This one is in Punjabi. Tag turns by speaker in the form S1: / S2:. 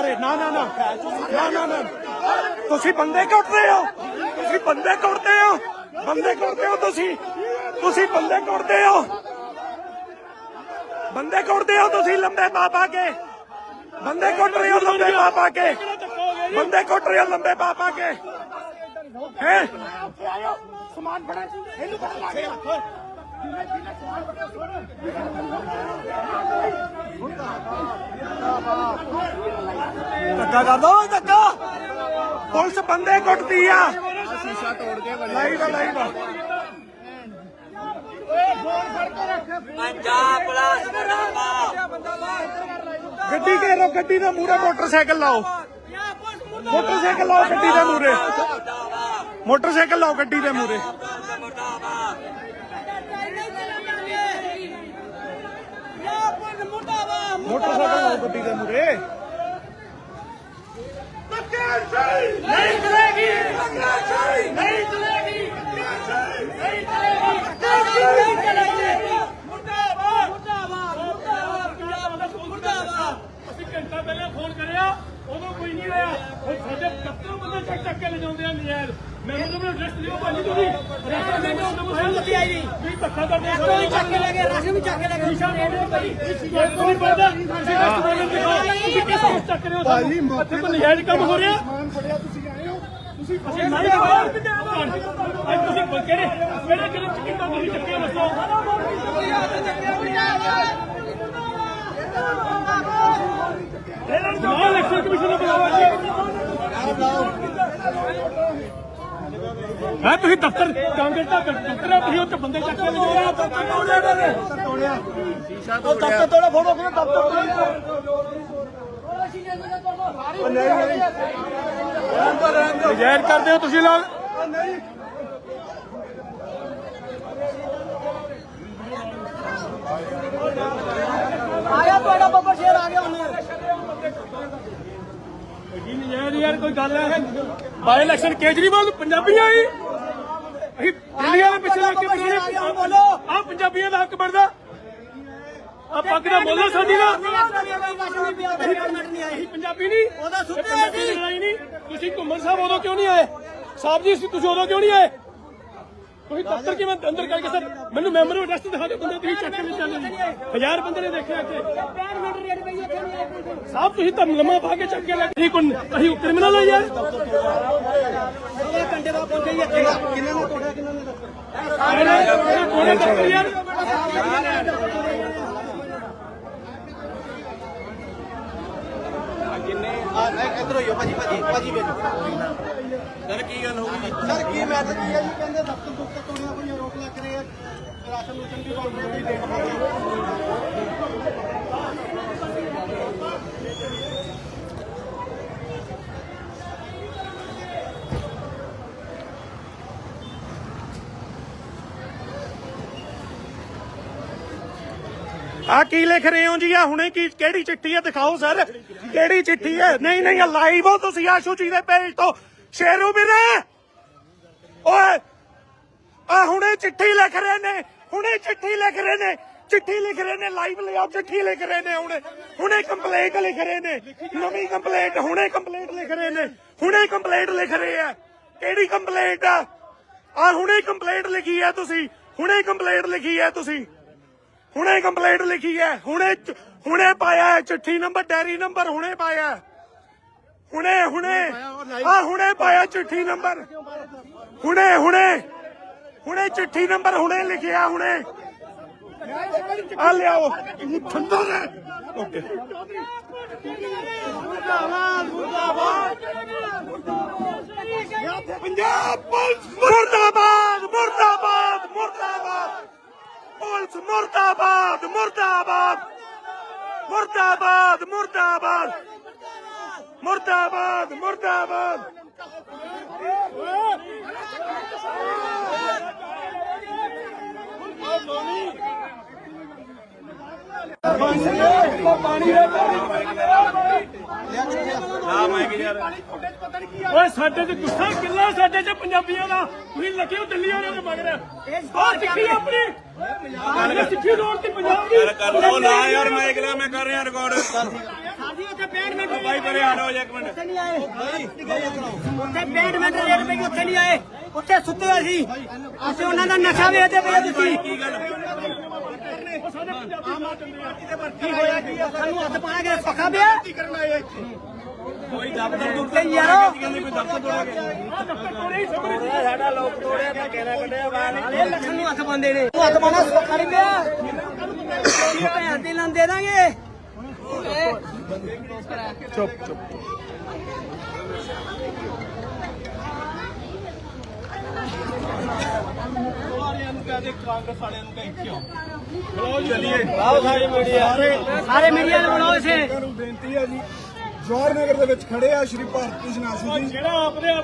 S1: ਅਰੇ ਨਾ ਨਾ ਨਾ। ਨਾ ਨਾ ਨਾ। ਤੁਸੀਂ ਬੰਦੇ ਕੁੱਟਦੇ ਹੋ। ਤੁਸੀਂ ਬੰਦੇ ਕੁੱਟਦੇ ਹੋ। ਬੰਦੇ ਕੁੱਟਦੇ ਹੋ ਤੁਸੀਂ। ਤੁਸੀਂ ਬੰਦੇ ਕੁੱਟਦੇ ਹੋ। ਬੰਦੇ ਕੁੱਟਦੇ ਹੋ ਤੁਸੀਂ ਲੰਬੇ ਪਾ ਪਾ ਕੇ। ਬੰਦੇ ਕੁੱਟ ਰਹੇ ਹੋ ਲੰਬੇ ਪਾ ਪਾ ਕੇ। ਬੰਦੇ ਕੁੱਟ ਰਹੇ ਹੋ ਲੰਬੇ ਪਾ ਪਾ ਕੇ। ਹੈ? ਸਮਾਨ ਫੜਾ ਇਹਨੂੰ ਪਤਾ ਲੱਗ ਗਿਆ। ਧੱਕਾ ਕਰ ਦੋ ਧੱਕਾ। ਪੁਲਿਸ ਬੰਦੇ ਕੁੱਟਦੀ ਆ।
S2: ਸ਼ੀਸ਼ਾ ਤੋੜ ਕੇ
S1: ਲਾਈਵ ਆ, ਲਾਈਵ ਆ।
S3: ਪੰਜਾਬ ਪੁਲਿਸ ਮੁਰਦਾਬਾਦ।
S1: ਗੱਡੀ ਘੇਰੋ ਗੱਡੀ ਦੇ ਮੂਹਰੇ ਮੋਟਰਸਾਈਕਲ ਲਾਓ। ਮੋਟਰਸਾਈਕਲ ਲਾਓ ਗੱਡੀ ਦੇ ਮੂਹਰੇ। ਮੋਟਰਸਾਈਕਲ ਲਾਓ ਗੱਡੀ ਦੇ ਮੂਰੇ ਮੋਟਰਸਾਈਕਲ ਲਾਓ ਗੱਡੀ ਦੇ ਮੂਰੇ
S4: ਨਹੀਂ ਚਲੇਗੀ ਨਹੀਂ ਚਲੇਗੀ ਨਹੀਂ ਚਲੇਗੀ ਨਹੀਂ ਚਲੇਗੀ ਮੁਰਦਾਬਾਦ ਮੁਰਦਾਬਾਦ ਮੁਰਦਾਬਾਦ ਮੁਰਦਾਬਾਦ
S5: ਅਸੀਂ ਘੰਟਾ ਪਹਿਲਾਂ ਫੋਨ ਕਰਿਆ, ਉਦੋਂ ਕੋਈ ਨਹੀਂ ਆਇਆ। ਹੁਣ ਸਾਡੇ 70 ਬੰਦੇ ਚੱਕ ਚੱਕ ਕੇ ਲਿਜਾਉਂਦੇ ਆ ਨਜ਼ਾਇਰ ਮੈਨੂੰ ਤਾਂ ਐਡਰੈਸ ਦਿਓ ਭਾਜੀ ਤੁਸੀਂ। ਰਸਤਾ ਦੇ ਦਿਓ ਤੁਹਾਨੂੰ
S4: ਕੋਈ ਨਹੀਂ ਆਈ ਨਹੀਂ।
S5: ਤੁਸੀਂ ਧੱਕਾ ਕਰਦੇ ਹੋ।
S4: ਕੋਈ ਚੱਕ ਕੇ ਲੱਗੇ ਰਾਸ਼ਨ ਵੀ ਚੱਕ ਕੇ ਲੱਗੇ
S5: ਸ਼ੀਸ਼ਾ ਤੋੜੋ ਭਾਈ ਕੋਈ ਨਹੀਂ ਤੁਸੀਂ ਰਸਤ ਬੋਲਣ ਦਿਖਾਓ ਤੁਸੀਂ ਕਿਸ ਨੂੰ ਚੱਕ ਰਹੇ ਹੋ ਭਾਜੀ ਇੱਥੇ ਤਾਂ ਨਜ਼ਾਇਰ ਕੰਮ ਹੋ ਰਿਹਾ?
S2: ਸਮਾਨ ਫੜਿਆ ਤੁਸੀਂ ਆਏ ਹੋ। ਤੁਸੀਂ
S5: ਅਸੀਂ ਨਹੀਂ ਦਿਖਾਇਆ ਅੱਜ ਤੁਸੀਂ ਕਿਹੜੇ ਕਿਹੜੇ ਕਿਹੜੇ ਚਿੱਟਾ ਤੁਸੀਂ ਚੱਕਿਆ ਦੱਸੋ? ਨਾ ਇਲੈਕਸ਼ਨ ਕਮਿਸ਼ਨ ਨੂੰ ਬੁਲਾਓ ਹਾਂ ਤੁਸੀਂ ਦਫ਼ਤਰ ਕਾਂਗਰਸ ਦਾ ਦਫ਼ਤਰ ਹੈ ਤੁਸੀਂ ਉੱਥੇ ਬੰਦੇ ਚੱਕ ਕੇ ਲਿਜਾ ਰਹੇ ਹੋ
S2: ਸ਼ੀਸ਼ਾ ਤੋੜ ਗਿਆ
S1: ਤੋੜਾ ਫੋਟੋ ਕਿਉਂ ਦਫ਼ਤਰ
S5: ਨਜਾਇਜ਼ ਕਰਦੇ ਹੋ ਤੁਸੀਂ ਲੋਕ
S4: ਆਇਆ ਤੁਹਾਡਾ ਬੱਬਰ ਸ਼ੇਰ ਆ ਗਿਆ ਉਹਨੇ
S5: ਜੀ ਨਜਾਇਜ਼ ਯਾਰ ਕੋਈ ਗੱਲ ਹੈ ਬਾਈ ਇਲੈਕਸ਼ਨ ਕੇਜਰੀਵਾਲ ਪੰਜਾਬੀਆਂ ਆਈ ਅਸੀਂ ਦਿੱਲੀਆਂ ਦੇ ਪਿੱਛੇ ਲੱਗ ਕੇ ਬਣਾਉਣੇ ਬੋਲੋ ਆ ਪੰਜਾਬੀਆਂ ਦਾ ਹੱਕ ਬਣਦਾ ਆ ਪੱਗ ਦਾ ਬੋਲੋ ਸਾਡੀ ਦਾ ਅਸੀਂ ਪੰਜਾਬੀ ਨਹੀਂ
S4: ਉਹਦਾ ਸੁੱਤੇ
S5: ਇਹ ਪੰਜਾਬੀ
S4: ਸੀ।
S5: ਦੀ ਲੜਾਈ ਨਹੀਂ ਤੁਸੀਂ ਘੁੰਮਣ ਸਾਹਿਬ ਉਦੋਂ ਕਿਉਂ ਨਹੀਂ ਆਏ ਸਾਹਿਬ ਜੀ ਤੁਸੀਂ ਉਦੋਂ ਕਿਉਂ ਨਹੀਂ ਆਏ ਤੁਸੀਂ ਦਫ਼ਤਰ ਕਿਵੇਂ ਅੰਦਰ ਕਰਕੇ ਸਰ? ਮੈਨੂੰ ਮੈਂਬਰ ਅਡਰੈਸ ਦਿਖਾ ਦਿਓ, ਬੰਦੇ ਤੁਸੀਂ ਚੱਕ ਕੇ ਲੈ ਚੱਲੇ ਹਜ਼ਾਰ ਬੰਦੇ ਨੇ ਦੇਖਿਆ ਇੱਥੇ। ਸਾਹਿਬ ਤੁਸੀਂ ਤਾਂ ਲੰਮਾ ਪਾ ਕੇ ਚੱਕ ਕੇ ਲੈ ਤੁਸੀਂ ਕੋਣ ਅਸੀਂ ਕ੍ਰਿਮੀਨਲ ਹੋ ਯਾਰ।
S4: ਘੰਟੇ ਬਾਅਦ ਪਹੁੰਚੇ ਹੀ ਇੱਥੇ ਕਿੰਨਾਂ ਨੇ ਤੋੜਿਆ ਕਿੰਨਾਂ ਨੇ
S5: ਕੋਣੇ ਚੱਕ ਯਾਰ
S2: ਇਧਰ ਹੋਈਓ, ਭਾਜੀ ਭਾਜੀ ਭਾਜੀ ਵੇਖੋ। ਸਰ ਕੀ ਗੱਲ ਹੋ ਗਈ ਸਰ ਕੀ ਮੈਟਰ ਕੀ ਹੈ ਜੀ? ਕਹਿੰਦੇ ਦਫ਼ਤਰ ਦੁੱਤਰ ਤੋੜਿਆ ਕੋਈ ਆਰੋਪ ਲੱਗ ਰਹੇ। ਆ ਰਾਸ਼ਨ ਰੂਸ਼ਨ ਵੀ ਵੰਡ ਰਹੇ ਦੇਖ
S1: ਆ ਕੀ ਲਿਖ ਰਹੇ ਹੋ ਜੀ? ਆ ਹੁਣੇ ਕੀ ਕਿਹੜੀ ਚਿੱਠੀ ਹੈ? ਦਿਖਾਓ ਸਰ। ਕਿਹੜੀ ਚਿੱਠੀ ਹੈ? ਨਹੀਂ ਨਹੀਂ ਆ ਲਾਈਵ ਹੋ ਤੁਸੀਂ ਆਸ਼ੂ ਜੀ ਦੇ ਪੇਜ ਤੋਂ। ਸ਼ੇਰੂ ਵੀਰੇ! ਓਏ! ਆ ਹੁਣੇ ਚਿੱਠੀ ਲਿਖ ਰਹੇ ਨੇ! ਹੁਣੇ ਚਿੱਠੀ ਲਿਖ ਰਹੇ ਨੇ! ਚਿੱਠੀ ਲਿਖ ਰਹੇ ਨੇ ਲਾਈਵ ਲਿਆਓ ਚਿੱਠੀ ਲਿਖ ਰਹੇ ਨੇ ਹੁਣੇ! ਹੁਣੇ ਕੰਪਲੇਂਟ ਲਿਖ ਰਹੇ ਨੇ! ਨਵੀਂ ਕੰਪਲੇਂਟ ਹੁਣੇ ਕੰਪਲੇਂਟ ਲਿਖ ਰਹੇ ਨੇ! ਹੁਣੇ ਕੰਪਲੇਂਟ ਲਿਖ ਰਹੇ ਆ! ਕਿਹੜੀ ਕੰਪਲੇਂਟ ਆ? ਆ ਹੁਣੇ ਕੰਪਲੇਂਟ ਲਿਖੀ ਆ ਤੁਸੀਂ! ਹੁਣੇ ਕੰਪਲੇਂਟ ਲਿਖੀ ਆ ਤੁਸੀਂ! ਹੁਣੇ ਕੰਪਲੇਂਟ ਲਿਖੀ ਹੈ ਹੁਣੇ ਹੁਣੇ ਪਾਇਆ, ਚਿੱਠੀ ਨੰਬਰ ਡੈਰੀ ਨੰਬਰ ਹੁਣੇ ਪਾਇਆ! ਹੁਣੇ ਹੁਣੇ ਆ ਹੁਣੇ ਪਾਇਆ ਚਿੱਠੀ ਨੰਬਰ ਹੁਣੇ ਹੁਣੇ ਹੁਣੇ ਚਿੱਠੀ ਨੰਬਰ ਹੁਣੇ ਲਿਖਿਆ ਹੁਣੇ ਆ ਲਿਆਓ ਇਹ ਠੰਡਾ ਹੈ ਓਕੇ ਪੰਜਾਬ ਪੁਲਿਸ ਮੁਰਦਾਬਾਦ ਮੁਰਦਾਬਾਦ ਮੁਰਦਾਬਾਦ ਪੁਲਿਸ ਮੁਰਦਾਬਾਦ ਮੁਰਦਾਬਾਦ ਮੁਰਦਾਬਾਦ ਮੁਰਦਾਬਾਦ ਮੁਰਦਾਬਾਦ ਮੁਰਦਾਬਾਦ।
S5: ਓਏ ਸਾਡੇ ਤੇ ਗੁੱਸਾ ਕਿੱਲਾ ਸਾਡੇ ਚ ਪੰਜਾਬੀਆਂ ਦਾ। ਤੁਸੀਂ ਲੱਗੇ ਹੋ ਦਿੱਲੀ ਵਾਲਿਆਂ ਦੇ ਮਗਰ। ਉਹ ਸਿੱਖੀ ਆਪਣੀ। ਗੱਲ ਸਿੱਖੀ ਰੋਡ ਤੇ ਪੰਜਾਬ ਦੀ।
S3: ਕਰ। ਲਓ ਨਾ ਯਾਰ ਮੈਂ ਅਗਲਾ ਮੈਂ ਕਰ ਰਿਹਾ ਰਿਕਾਰਡ
S4: ਸਾਡੀ ਉੱਥੇ 65 ਮਿੰਟ
S3: ਬਾਈ ਪਰੇ ਹਟੋ ਇੱਕ ਮਿੰਟ।
S4: ਉੱਥੇ ਨਹੀਂ ਆਏ। ਉੱਥੇ 65 ਮਿੰਟ ਰੇਟ ਪਈ ਉੱਥੇ ਨਹੀਂ ਆਏ। ਉੱਥੇ ਸੁੱਤੇ ਹੋਏ ਸੀ। ਅਸੀਂ ਉਹਨਾਂ ਦਾ ਨਸ਼ਾ ਵੇਚਦੇ ਪਏ ਤੁਸੀਂ।
S3: ਕੀ ਗੱਲ?
S4: ਕੀ ਹੋਇਆ ਕੀ? ਸਾਨੂੰ ਹੱਥ ਪਾਣਾ ਕਿ ਸੌਖਾ ਪਿਆ?
S3: ਕੋਈ ਦਫ਼ਤਰ
S4: ਤੇ ਯਾਰੋ
S3: ਕਹਿੰਦੇ ਕੋਈ ਦਫ਼ਤਰ ਤੋੜਾ ਗਿਆ
S5: ਆ ਦਫ਼ਤਰ ਤੋੜੇ ਹੀ ਸਮਝ
S3: ਸਾਡਾ ਲੋਕ ਤੋੜਿਆ ਤਾਂ ਕਹਿਣਾ ਕੱਢਿਆ ਬਾਹਰ
S4: ਇਹ ਲੱਖਾਂ ਨੂੰ ਹੱਥ ਪਾਉਂਦੇ ਨੇ। ਹੱਥ ਪਾਣਾ ਸੌਖਾ ਨਹੀਂ ਪਿਆ। ਭੈਣ ਦੇ ਲਾਂ ਦੇ ਦਾਂਗੇ
S2: ਵਾਲਿਆਂ ਨੂੰ ਕਹਦੇ ਕਾਂਗਰਸ ਵਾਲਿਆਂ ਨੂੰ ਕਹੇ ਕਿਉਂ
S4: ਸਾਰੇ ਮੀਡੀਆ ਨੂੰ ਬਣਾਓ ਇਸੇ
S6: ਨੂੰ ਬੇਨਤੀ ਹੈ ਜੀ। ਜਵਾਹਰ ਨਗਰ ਦੇ ਵਿੱਚ ਖੜੇ ਆ ਸ਼੍ਰੀ ਭਾਰਤੀ ਜਨਾਸੀ ਜੀ।
S5: ਜਿਹੜਾ ਆਪ ਨੂੰ